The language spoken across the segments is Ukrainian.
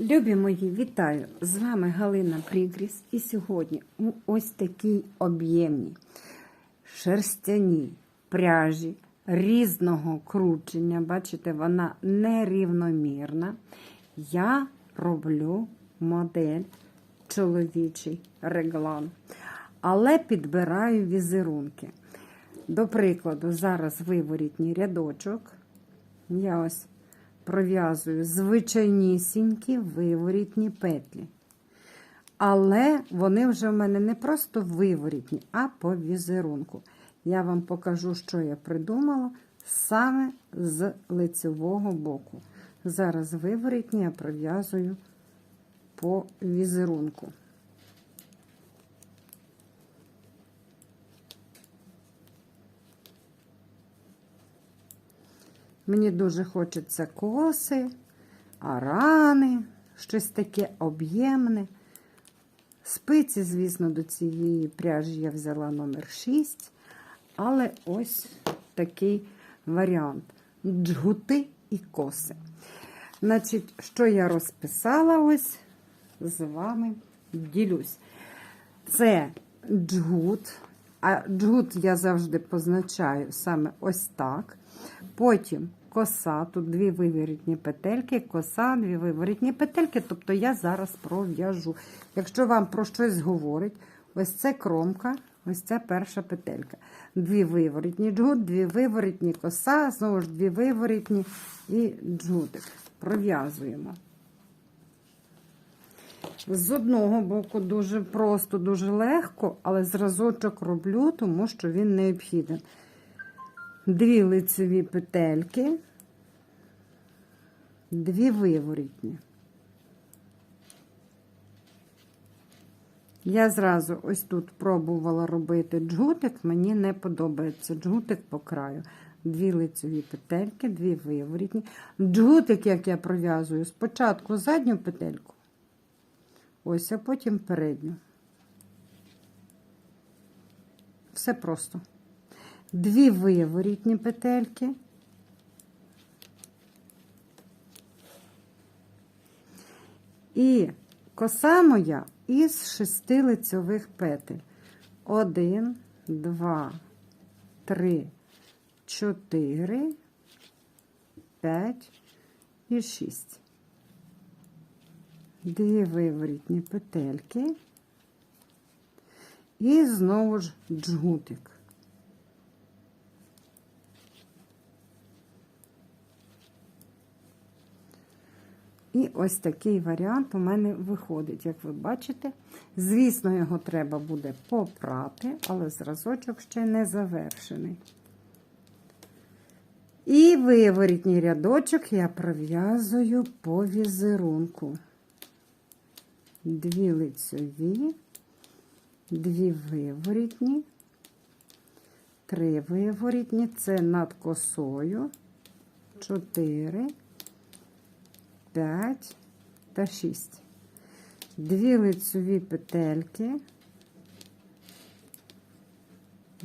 Любі мої, вітаю! З вами Галина Прігріс. І сьогодні у ось такій об'ємній шерстяній пряжі різного кручення. Бачите, вона нерівномірна. Я роблю модель чоловічий реглан, але підбираю візерунки. До прикладу, зараз виворітній рядочок. Я ось пров'язую звичайнісінькі виворітні петлі. Але вони вже в мене не просто виворітні, а по візерунку. Я вам покажу, що я придумала саме з лицевого боку. Зараз виворітні я пров'язую по візерунку. Мені дуже хочеться коси, арани, щось таке об'ємне. Спиці, звісно, до цієї пряжі я взяла номер 6, але ось такий варіант: джгути і коси. Значить, що я розписала, ось з вами ділюсь. Це джгут, а джгут я завжди позначаю саме ось так. Потім коса, тут дві виворітні петельки, коса, дві виворітні петельки, тобто я зараз пров'яжу. Якщо вам про щось говорить, ось це кромка, ось це перша петелька. Дві виворітні джгут, дві виворітні коса, знову ж дві виворітні і джгутик. Пров'язуємо. З одного боку дуже просто, дуже легко, але зразочок роблю, тому що він необхідний. Дві лицеві петельки, дві виворітні. Я зразу ось тут пробувала робити джгутик, мені не подобається джгутик по краю. Дві лицеві петельки, дві виворітні. Джгутик, як я пров'язую, спочатку задню петельку, ось, а потім передню. Все просто. Дві виворітні петельки. І коса моя із шести лицьових петель. Один, два, три, чотири, п'ять і шість. Дві виворітні петельки. І знову ж джгутик. І ось такий варіант у мене виходить, як ви бачите. Звісно, його треба буде попрати, але зразочок ще не завершений. І виворітній рядочок я пров'язую по візерунку. Дві лицьові, дві виворітні, три виворітні, це над косою, чотири. 5 та 6. Дві лицеві петельки,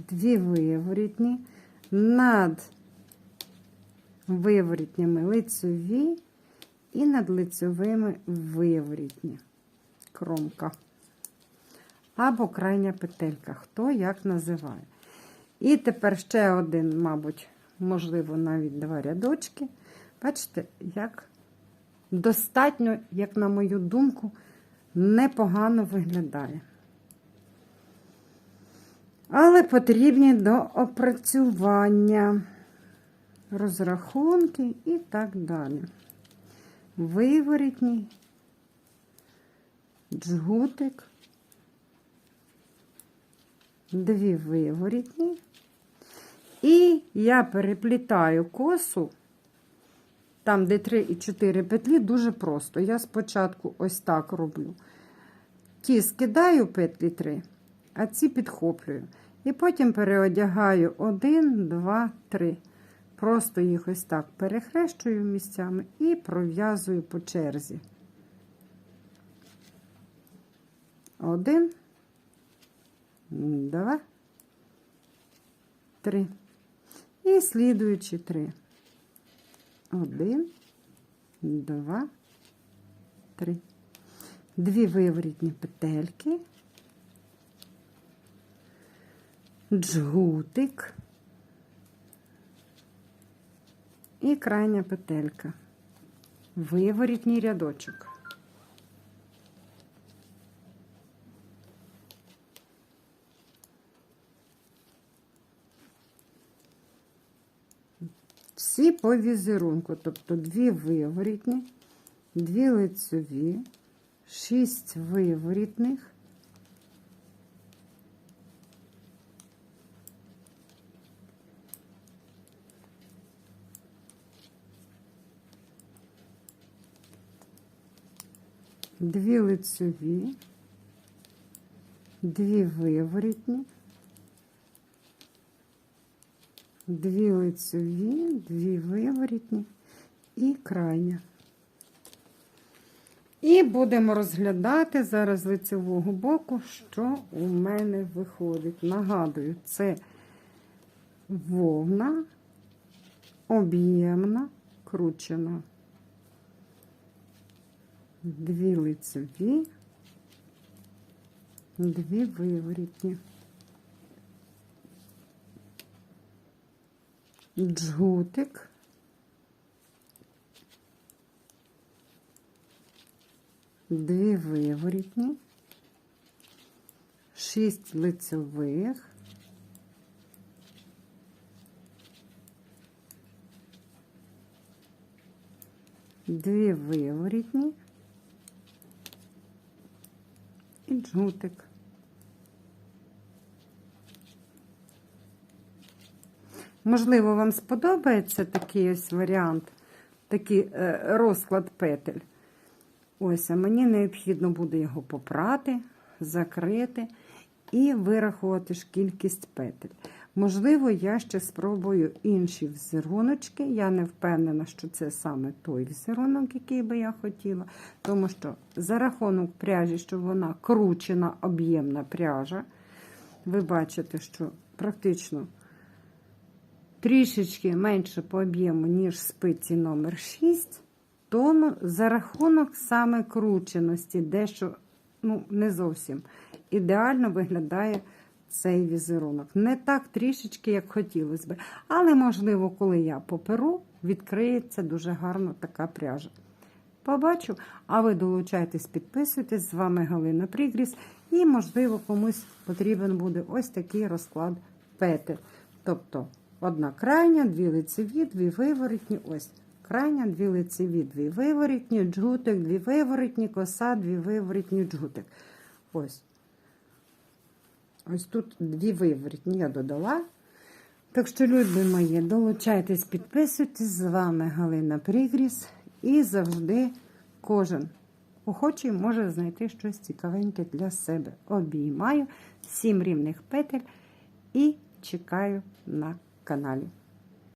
дві виворітні, над виворітнями лицеві і над лицевими виворітні. Кромка. Або крайня петелька, хто як називає. І тепер ще один, мабуть, можливо, навіть два рядочки. Бачите, як достатньо, як на мою думку, непогано виглядає. Але потрібні до опрацювання, розрахунки і так далі. Виворітній, джгутик, дві виворітні. І я переплітаю косу. Там, де 3 і 4 петлі, дуже просто. Я спочатку ось так роблю. Ті скидаю петлі 3, а ці підхоплюю. І потім переодягаю 1, 2, 3. Просто їх ось так перехрещую місцями і пров'язую по черзі. Один, два, три. І слідуючі три. Один, два, три. Дві виворітні петельки. Джгутик. І крайня петелька. Виворітній рядочок. Всі по візерунку, тобто дві виворітні, дві лицеві, шість виворітних, дві лицеві, дві виворітні, дві лицеві, дві виворітні і крайня. І будемо розглядати зараз лицевого боку, що у мене виходить. Нагадую, це вовна, об'ємна, кручена. Дві лицеві, дві виворітні. Джгутик. Дві виворітні, шість лицевих, дві виворітні і джгутик. Можливо, вам сподобається такий ось варіант, такий е, розклад петель. Ось, а мені необхідно буде його попрати, закрити і вирахувати ж кількість петель. Можливо, я ще спробую інші візеруночки. Я не впевнена, що це саме той візерунок, який би я хотіла. Тому що за рахунок пряжі, що вона кручена, об'ємна пряжа, ви бачите, що практично трішечки менше по об'єму, ніж спиці номер 6 тому за рахунок саме крученості, дещо ну, не зовсім ідеально виглядає цей візерунок. Не так трішечки, як хотілося би. Але, можливо, коли я поперу, відкриється дуже гарно така пряжа. Побачу, а ви долучайтесь, підписуйтесь. З вами Галина Прігріс. І, можливо, комусь потрібен буде ось такий розклад петель. Тобто, одна крайня, дві лицеві, дві виворотні. Ось крайня, дві лицеві, дві виворітні, джгутик, дві виворітні, коса, дві виворітні, джгутик. Ось. Ось тут дві виворітні я додала. Так що, любі мої, долучайтесь, підписуйтесь. З вами Галина Прігріс. І завжди кожен охочий може знайти щось цікавеньке для себе. Обіймаю сім рівних петель і чекаю на каналі.